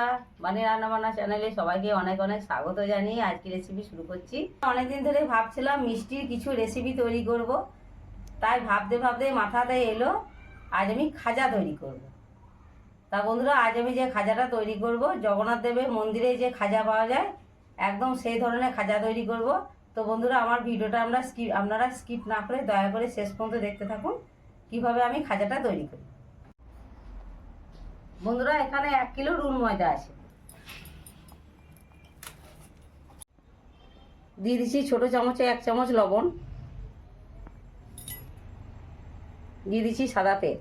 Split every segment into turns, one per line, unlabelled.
বন্ধুরা বানি রান্না বান্না চ্যানেলে সবাইকে অনেক অনেক স্বাগত জানিয়ে আজকে রেসিপি শুরু করছি। অনেকদিন ধরে ভাবছিলাম মিষ্টির কিছু রেসিপি তৈরি করব, তাই ভাবতে ভাবতে মাথাতে এলো, আজ আমি খাজা তৈরি করব। তা বন্ধুরা, আজ আমি যে খাজাটা তৈরি করব, জগন্নাথ দেবের মন্দিরে যে খাজা পাওয়া যায়, একদম সেই ধরনের খাজা তৈরি করব। তো বন্ধুরা, আমার ভিডিওটা আমরা স্কিপ আপনারা স্কিপ না করে দয়া করে শেষ পর্যন্ত দেখতে থাকুন, কীভাবে আমি খাজাটা তৈরি করি। বন্ধুরা, এখানে এক কিলো রুল ময়দা আছে। দিয়ে দিচ্ছি ছোট চামচে এক চামচ লবণ। দিয়ে দিচ্ছি সাদা তেল।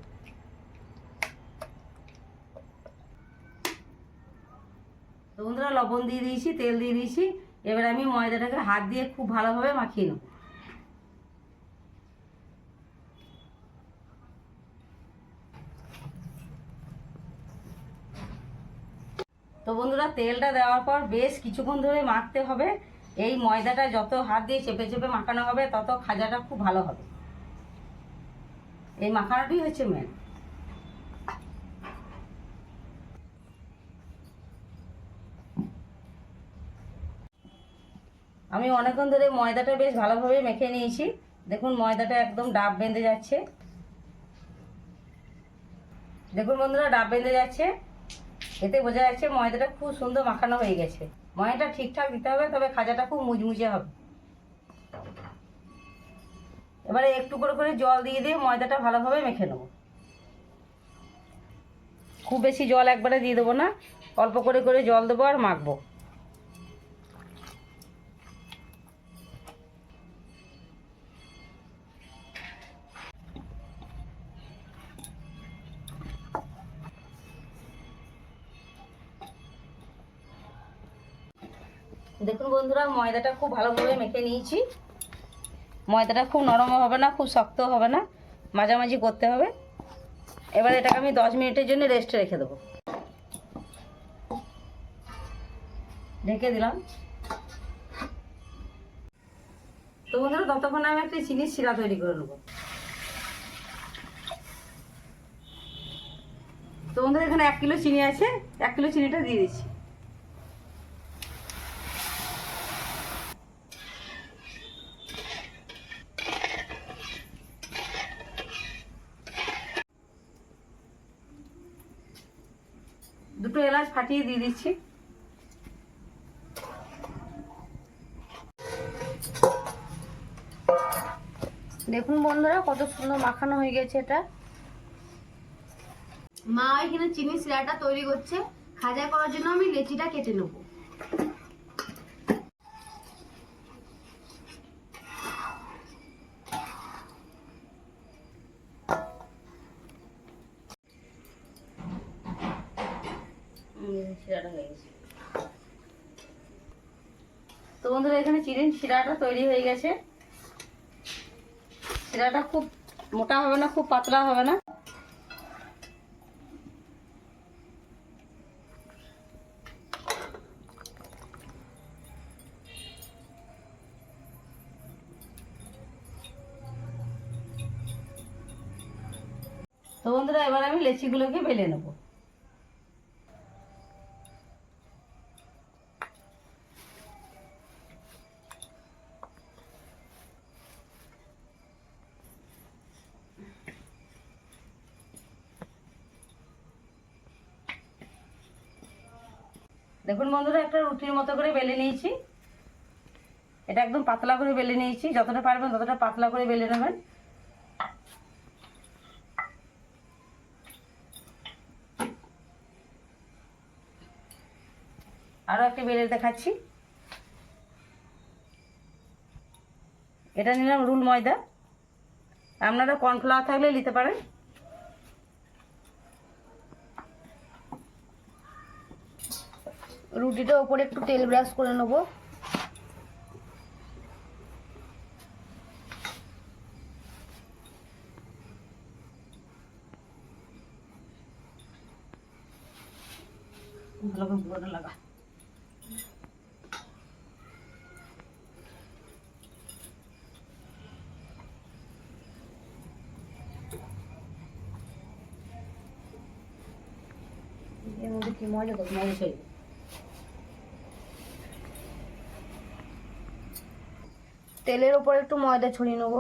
তো বন্ধুরা, লবণ দিয়ে দিয়েছি, তেল দিয়ে দিয়েছি। এবার আমি ময়দাটাকে হাত দিয়ে খুব ভালোভাবে মাখিয়ে নেব তো বন্ধুরা তেলটা দেওয়ার পর বেশ কিছুক্ষণ ধরে মাখতে হবে। এই ময়দাটা যত হাত দিয়ে চেপে চেপে মাখানো হবে, তত খাজাটা খুব ভালো হবে। এই মাখানোটাই হচ্ছে মেন আমি অনেকক্ষণ ধরে ময়দাটা বেশ ভালোভাবে মেখে নিয়েছি। দেখুন, ময়দাটা একদম ডাব বেঁধে যাচ্ছে। দেখুন বন্ধুরা, ডাব বেঁধে যাচ্ছে। এতে বোঝা যাচ্ছে ময়দাটা খুব সুন্দর মাখানো হয়ে গেছে। ময়দাটা ঠিকঠাক দিতে হবে, তবে খাজাটা খুব মুচমুচে হবে। এবারে একটু করে করে জল দিয়ে দিয়ে ময়দাটা ভালোভাবে মেখে নেব। খুব বেশি জল একবারে দিয়ে দেবো না, অল্প করে করে জল দেবো আর মাখবো। বন্ধুরা ময়দাটা খুব ভালোভাবে মেখে নিয়েছি। ময়দাটা খুব নরম হবে না, খুব শক্ত হবে না, মাঝামাঝি করতে হবে। এবার এটাকে আমি দশ মিনিটের জন্য রেস্টে রেখে দেবো। ঢেকে দিলাম। তো বন্ধুরা, ততক্ষণে আমি একটা চিনির শিরা তৈরি করে নেব। তো বন্ধুরা, এখানে এক কিলো চিনি আছে, এক কিলো চিনিটা দিয়ে দিচ্ছি। দুটো এলাচ ফাটিয়ে দিয়ে দিচ্ছি।
দেখুন বন্ধুরা কত সুন্দর মাখানো হয়ে গেছে এটা। মা এখানে চিনি সিরাটা তৈরি করছে। খাজা করার জন্য আমি লেচিটা কেটে নেব
উম, শিরাটা হয়ে গেছে তো চিনির শিরাটা তৈরি হয়ে গেছে। শিরাটা খুব মোটা হবে না, খুব পাতলা হবে না। তো বন্ধুরা, এবার আমি লেচিগুলোকে বেলে নেব। দেখুন বন্ধুরা, একটা রুটির মতো করে বেলে নিয়েছি। এটা একদম পাতলা করে বেলে নিয়েছি। যতটা পারবেন ততটা পাতলা করে বেলে নেবেন। আরও একটা বেলে দেখাচ্ছি। এটা নিলাম রুল ময়দা। আপনারা কর্নফ্লাওয়ার থাকলে নিতে পারেন।
রুটিটার উপরে একটু তেল ব্রাশ করে নেব।
লাগা এর মধ্যে
কি মজা করব তেলের ওপর একটু ময়দা ছড়িয়ে নেব।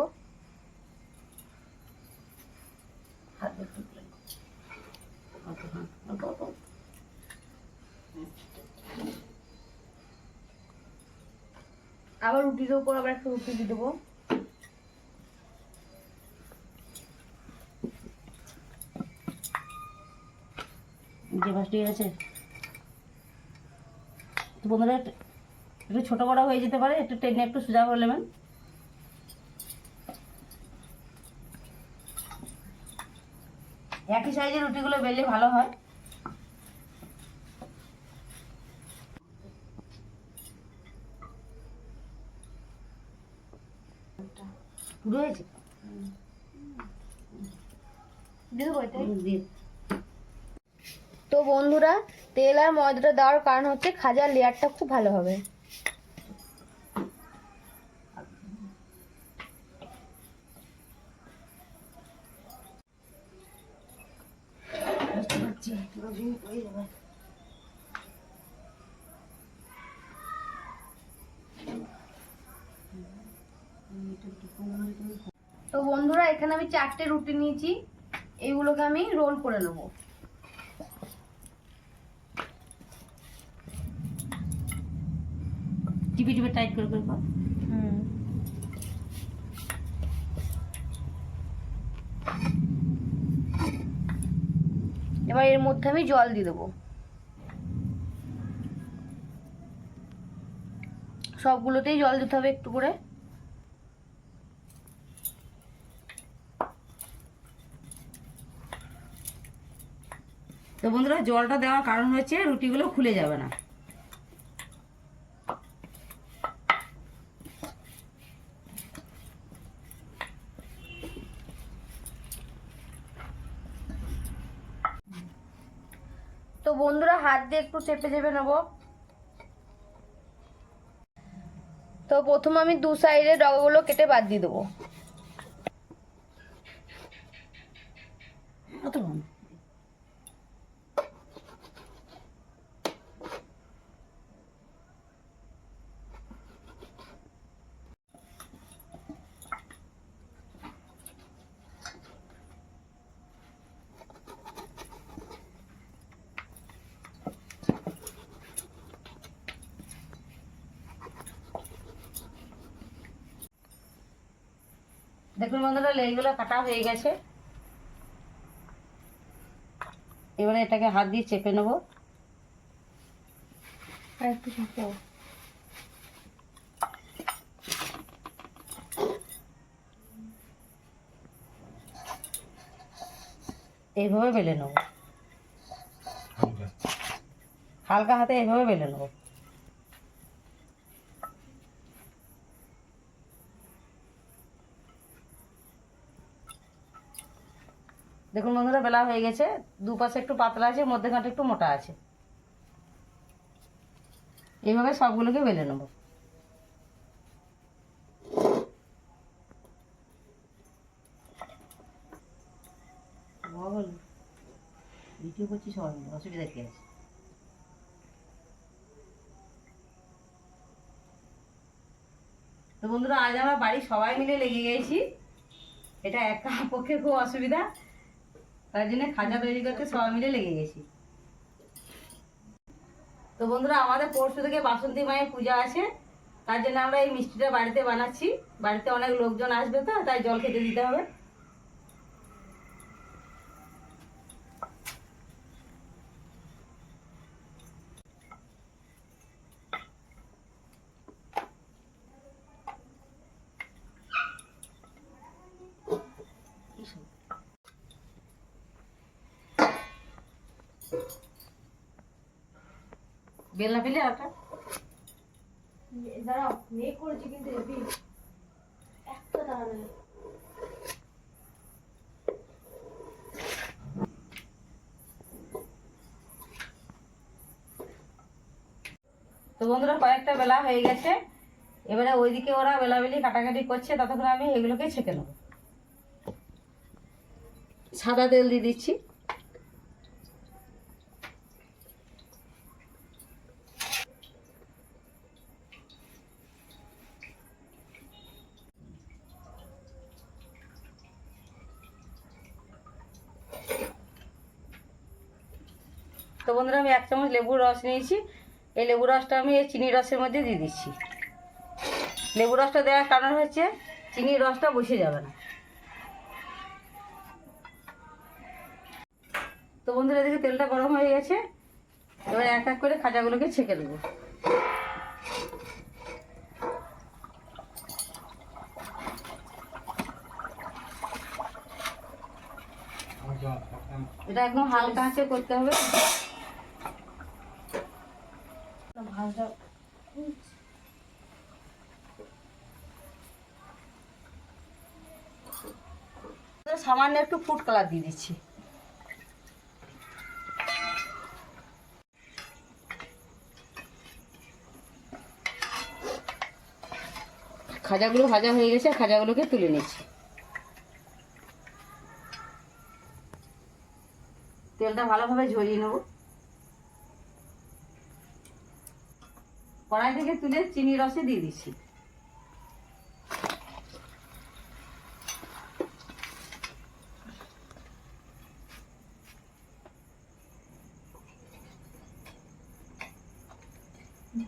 আবার রুটির ওপর আবার একটু রুটি দিয়ে দেবো।
যে পাশটি আছে তো বন্ধুরা, একটু ছোটো বড়ো হয়ে যেতে পারে, একটু টেনে একটু সোজা করে নেবেন। একই সাইজের রুটিগুলো বেললে ভালো হয়। পুরো হয়েছে
তো বন্ধুরা তেল আর ময়দাটা দেওয়ার কারণ হচ্ছে খাজার লেয়ারটা খুব ভালো হবে
বুঝতে পারছি পুরো দিন হয়ে যাবে
তো বন্ধুরা এখানে আমি চারটে রুটি নিয়েছি এইগুলোকে আমি রোল করে নেব।
টিপে টিপে টাইট করে করে কর।
এবার এর মধ্যে আমি জল দিয়ে দেবো। সবগুলোতেই জল দিতে হবে একটু করে।
বন্ধুরা জলটা দেওয়ার কারণ হচ্ছে রুটিগুলো খুলে যাবে না।
তো বন্ধুরা হাত দিয়ে একটু চেপে চেপে নেব। তো প্রথম আমি দু সাইডে ডগাগুলো কেটে বাদ দিয়ে দেবো।
দেখুন বন্ধুরা লেগুলো কাটা হয়ে গেছে। এবারে এটাকে হাত দিয়ে চেপে নেব।
আর একটু চেপে
এইভাবে বেলে নেব। হালকা হাতে এইভাবে বেলে নেব। দেখুন বন্ধুরা, বেলা হয়ে গেছে। দুপাশে একটু পাতলা আছে, মধ্যেখানটা একটু মোটা আছে। এইভাবে সবগুলোকে বেলে নেব। তো বন্ধুরা, আজ আমরা বাড়ির সবাই মিলে লেগে গেছি। এটা একা পক্ষে খুব অসুবিধা। তার জন্য খাজা তৈরি করতে সবাই মিলে লেগে গেছি। তো বন্ধুরা আমাদের পরশু থেকে বাসন্তী মায়ের পূজা আছে। তার জন্য আমরা এই মিষ্টিটা বাড়িতে বানাচ্ছি। বাড়িতে অনেক লোকজন আসবে তো তাই জল খেতে দিতে হবে। বেলনা পেলে ওটা
দাঁড়াও মেয়ে করেছি কিন্তু একটা দাঁড়াবে
তো বন্ধুরা কয়েকটা বেলা হয়ে গেছে। এবারে ওইদিকে ওরা বেলাবেলি কাটাকাটি করছে ততক্ষণ আমি এগুলোকে ছেঁকে নেব। সাদা তেল দিয়ে দিচ্ছি। তো বন্ধুরা, আমি এক চামচ লেবুর রস নিয়েছি। এই লেবু রসটা আমি এই চিনির রসের মধ্যে দিয়ে দিচ্ছি। লেবু রসটা দেওয়ার কারণ হচ্ছে, চিনির রসটা বসে যাবে না। তো বন্ধুরা, দেখে, তেলটা গরম হয়ে গেছে। এবার এক এক করে খাজাগুলোকে ছেঁকে দেবো এটা একদম হালকা আঁচে করতে হবে। ভাজা সামান্য একটু ফুড কালার দিয়ে দিচ্ছি। খাজাগুলো ভাজা হয়ে গেছে, খাজাগুলোকে তুলে নিচ্ছি। তেলটা ভালোভাবে ঝরিয়ে নেব। কড়াই থেকে তুলে চিনি রসে দিয়ে দিচ্ছি।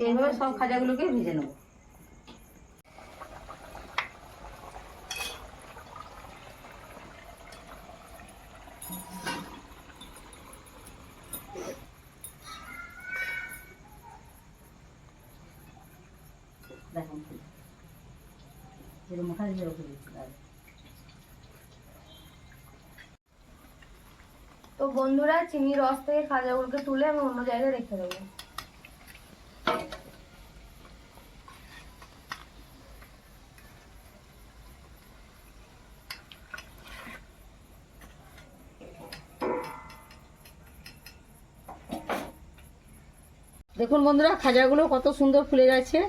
এইভাবে সব খাজাগুলোকে ভেজে নেব দেখুন যেরকম খালি যেরকম দিচ্ছি দাঁড়ান।
তো বন্ধুরা চিনির রস থেকে খাজাগুলোকে তুলে আমি অন্য জায়গায় রেখে দেবো।
দেখুন বন্ধুরা, খাজাগুলো কত সুন্দর ফুলে যাচ্ছে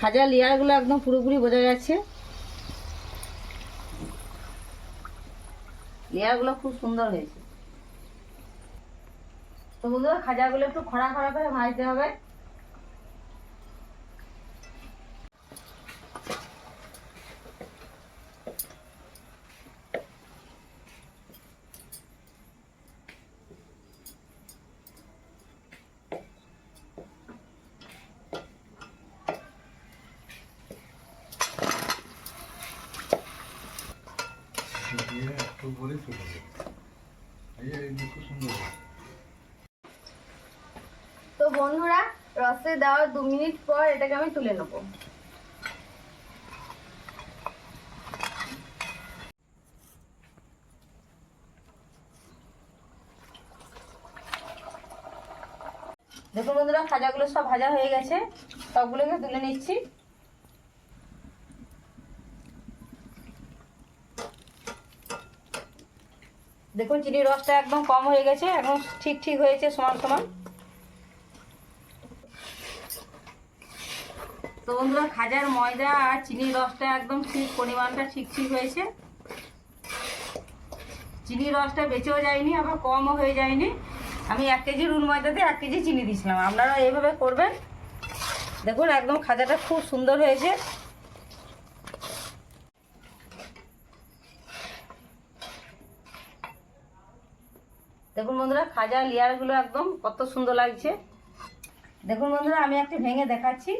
খাজা লেয়ারগুলো একদম পুরোপুরি বোঝা যাচ্ছে। লেয়ারগুলো খুব সুন্দর হয়েছে। তো বন্ধুরা খাজাগুলো একটু খড়া খড়া করে ভাজতে হবে।
দিয়ে একটু করে চলে যাবে এই এই যে খুব সুন্দর
তো বন্ধুরা, রসে দেওয়ার দু মিনিট পর এটাকে আমি তুলে নেব।
দেখুন বন্ধুরা, খাজাগুলো সব ভাজা হয়ে গেছে। সবগুলোকে তুলে নিচ্ছি। দেখুন, চিনির রসটা একদম কম হয়ে গেছে, একদম ঠিক ঠিক হয়েছে, সমান সমান। তো বন্ধুরা, খাজার ময়দা আর চিনির রসটা একদম ঠিক পরিমাণটা ঠিক ঠিক হয়েছে। চিনির রসটা বেঁচেও যায়নি, আবার কমও হয়ে যায়নি। আমি এক কেজি রুল ময়দাতে এক কেজি চিনি দিয়েছিলাম। আপনারা এইভাবে করবেন। দেখুন, একদম খাজাটা খুব সুন্দর হয়েছে। দেখুন বন্ধুরা খাজা লেয়ারগুলো একদম কত সুন্দর লাগছে। দেখুন বন্ধুরা, আমি একটা ভেঙে দেখাচ্ছি।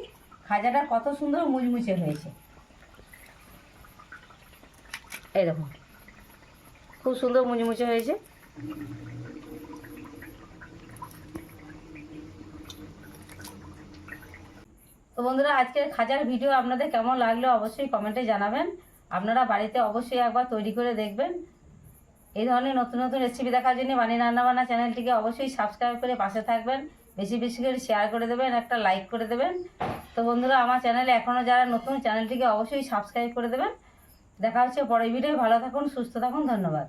খাজাটা কত সুন্দর মুচমুচে হয়েছে। এই দেখুন খুব সুন্দর মুচমুচে হয়েছে। তো বন্ধুরা, আজকের খাজার ভিডিও আপনাদের কেমন লাগল অবশ্যই কমেন্টে জানাবেন। আপনারা বাড়িতে অবশ্যই একবার তৈরি করে দেখবেন। এই ধরনের নতুন নতুন রেসিপি দেখার জন্য বানিয়ে রান্নাবান্না চ্যানেলটিকে অবশ্যই সাবস্ক্রাইব করে পাশে থাকবেন। বেশি বেশি করে শেয়ার করে দেবেন, একটা লাইক করে দেবেন। তো বন্ধুরা, আমার চ্যানেলে এখনও যারা নতুন চ্যানেলটিকে অবশ্যই সাবস্ক্রাইব করে দেবেন। দেখা হচ্ছে পরের ভিডিও ভালো থাকুন, সুস্থ থাকুন, ধন্যবাদ।